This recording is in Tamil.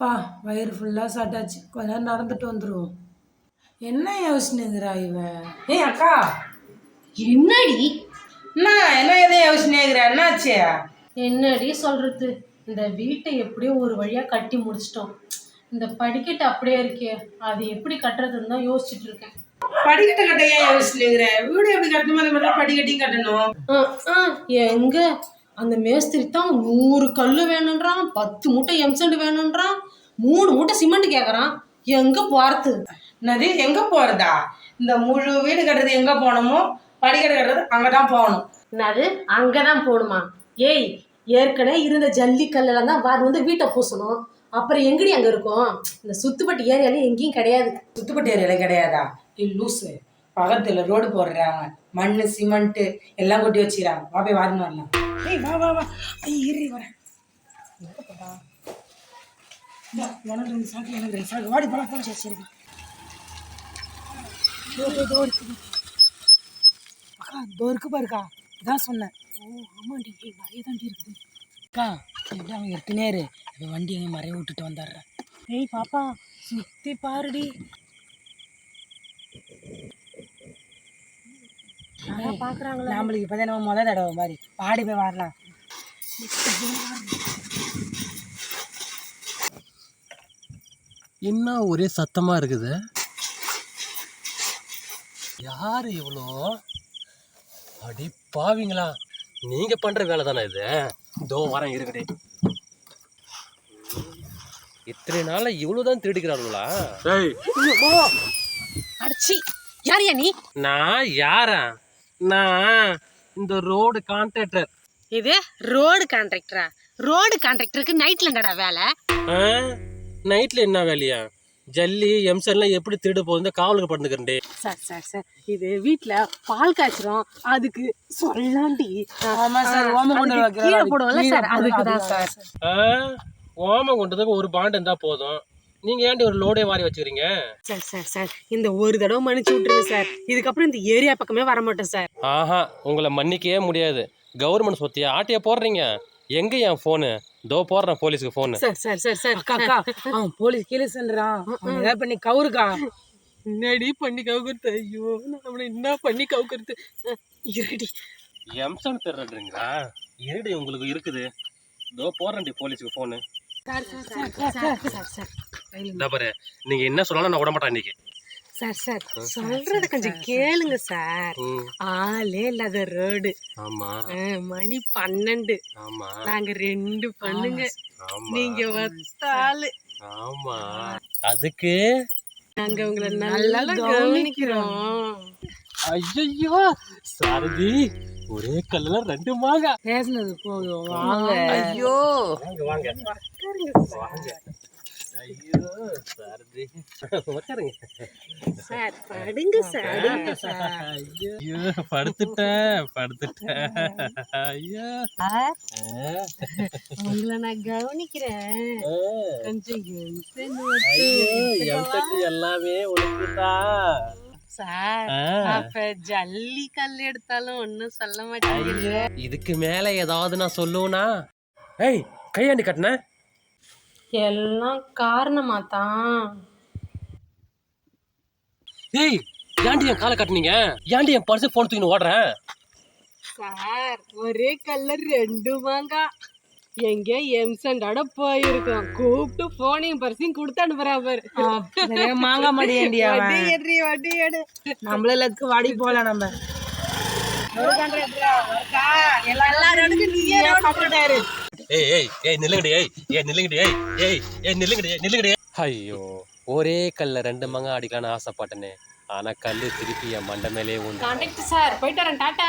பா வயிறு ஃபுல்லாக சாப்பிட்டாச்சு. கொஞ்ச நேரம் நடந்துட்டு வந்துடுவோம் என்ன யோசனைங்கிறா இவ? ஏய் அக்கா! என்னடி? என்ன என்ன எதை யோசனைங்கிற என்னாச்சு? என்னடி சொல்றது? இந்த வீட்டை எப்படியோ ஒரு வழியா கட்டி முடிச்சிட்டோம். இந்த படிக்கட்டு அப்படியே இருக்கே. அது எப்படி கட்டுறதுன்னு தான் யோசிச்சுட்டு இருக்கேன். படிக்கட்டு கட்ட ஏன் யோசனைங்கிற வீடு எப்படி கட்டணுமோ? அந்த மாதிரி படிக்கட்டையும் கட்டணும்? ஆ, ஆ, எங்க? அந்த மேஸ்திரி தான் நூறு கல் வேணுன்றான் பத்து மூட்டை எம்சண்ட் வேணுன்றான். மூணு மூட்டை சிமெண்ட் கேக்குறான். எங்க போறது? என்னது எங்க போறதா? இந்த முழு வீடு கட்டுறது எங்க போகணுமோ? படிக்கட்டு கட்டுறது அங்கதான் போகணும். என்னது அங்கதான் போகணுமா? ஏய் ஏற்கனவே இருந்த ஜல்லி கல்லெல்லாம் தான் வாரி வந்து வீட்டை பூசணும். அப்புறம் எங்கடி அங்க இருக்கும்? இந்த சுத்துப்பட்டி ஏரியால எங்கேயும் கிடையாது. சுத்துப்பட்டி ஏரியால கிடையாதா? இது லூசு. பக்கத்துல ரோடு போடுறாங்க. மண்ணு சிமெண்ட் எல்லாம் கொட்டி வச்சுக்கிறாங்க. வா போய் வாரின்னு வரலாம். ஏய் வா வா வா. ஐய் இரு வரேன் உனக்கு ரெண்டு சாக்கு எனக்கு ரெண்டு சாக்கு வாடி. அக்கா தோ இருக்கு. பாருக்கா இதான் சொன்னேன். ஓ ஆமாண்டி நிறைய தாண்டி இருக்குது. அக்கா எப்படி அவன் எடுத்துனேரு இப்போ வண்டி எங்கே மறைய விட்டுட்டு வந்துடுறேன். ஏய் பாப்பா சுத்தி பாருடி. பாக்குறாங்களா? நம்மளுக்கு இப்போதான் நம்ம முதல் தடவை மாதிரி. பாடி போய் வரலாம் என்ன ஒரே சத்தமா இருக்குது? யாரு இவ்வளோ அடி பாவிங்களா. நீங்க பண்ற வேலை தானே இது? இதோ வரேன் இருக்கடே இத்தனை நாள இவ்வளவுதான் திருடிக்கிறாங்களா அடிச்சி. யாரியா நீ? நான் யாரா? நான் இந்த ரோடு கான்ட்ராக்டர் இது ரோடு கான்ட்ராக்டரா ரோடு கான்ட்ராக்டருக்கு நைட்ல கடா வேலை? நைட்ல என்ன வேலையா? ஜல்லி எம்சன்லாம் எப்படி திருடு போகுது? காவலுக்கு படுத்துக்கிறேன்டே. சார் சார் சார் இது வீட்ல பால் காய்ச்சிரும் அதுக்கு சொல்லாண்டி. ஆமா சார் ஓம கொண்டு அதுக்கு கீழே போடுவோம்ல சார் அதுக்கு தான் சார் கொண்டதுக்கு ஒரு பாண்டு இருந்தா போதும். நீங்க ஏன்டி ஒரு லோடே வாரி வச்சுக்கிறீங்க? சார் சார் சார் இந்த ஒரு தடவை மன்னிச்சு விட்டுருங்க சார் இதுக்கப்புறம் இந்த ஏரியா பக்கமே வர மாட்டேன் சார் ஆஹா உங்களை மன்னிக்கவே முடியாது. கவர்மெண்ட் சொத்தியா? ஆட்டியா போடுறீங்க. எங்க என் ஃபோனு தோ போடுறேன் போலீஸ்க்கு phone sir sir sir sir. அக்கா அக்கா. அவன் போலீஸ் கீழேசன்றான் அவன் ஏதாவது பண்ணி கவுருக்கா என்னடி பண்ணி கவுக்குறது? ஐயோ நம்மள என்ன பண்ணி கவுக்குறது? இருடி. எம்சன் திருடுறீங்களா? இருடி உங்களுக்கு இருக்குது. தோ போடுறேன்டி போலீஸ்க்கு phone sir sir sir sir sir இந்த பாரு நீங்க என்ன சொன்னாலும் நான் விட மாட்டேன் இன்னைக்கு. சார் சார் சொல்றத கொஞ்சம் கேளுங்க சார் ஆளே இல்லாத ரோடு ஆமா. மணி பன்னெண்டு. ஆமா. நாங்க ரெண்டு பண்ணுங்க. ஆமா. நீங்க ஒத்த ஆளு. ஆமா. அதுக்கு? நாங்க உங்களை நல்லா கவனிக்கிறோம். ஐயோ சாரதி ஒரே கல்லுல ரெண்டு மாங்க. பேசுனது போதும். வாங்க. ஐயோ! வாங்க வாங்க. வாங்க. ஐயோ சாரதி உட்காருங்க சார் படுங்க சார் படுங்க சார் ஐயோ படுத்துட்டேன் படுத்துட்டேன் ஐயோ சார், ஆ, உங்களை நான் கவனிக்கிறேன். கொஞ்சம் எம்செட் எல்லாமே உனக்குதான் ஜல்லி கல் எடுத்தாலும் ஒண்ணும் சொல்ல மாட்டீங்க இதுக்கு மேல ஏதாவது நான் சொல்லுவேனா ஏய் கையாண்டி கட்டின எல்லாம் காரணமா தான் ஏய் ஏன்டி என் காலை கட்டினீங்க? ஏன்டி என் பர்ஸ் போன் தூக்கின்னு ஓடுறேன் சார் ஒரே கலர் ரெண்டு மாங்கா. எங்க எம்சண்டோட போயிருக்கோம். கூப்பிட்டு போனையும் பரிசையும் கொடுத்து அனுப்புறா பாரு. மாங்க மாட்டேன்டி வட்டி எடு வட்டி எடு நம்மள லக்கு வாடி போலாம் நம்ம. ஏய் ஏய் ஏய் நில்லுங்கடி ஏய் ஏய் நில்லுங்கடி ஏய் ஏய் ஏய் நில்லுங்கடி ஏய் நில்லுங்கடி. ஐயோ ஒரே கல்ல ரெண்டு மங்க அடிக்கலான்னு ஆசைப்பட்டனே. ஆனா கல்லு திருப்பி என் மண்டை மேலே உண்டு சார் போயிட்டு வரேன் டாட்டா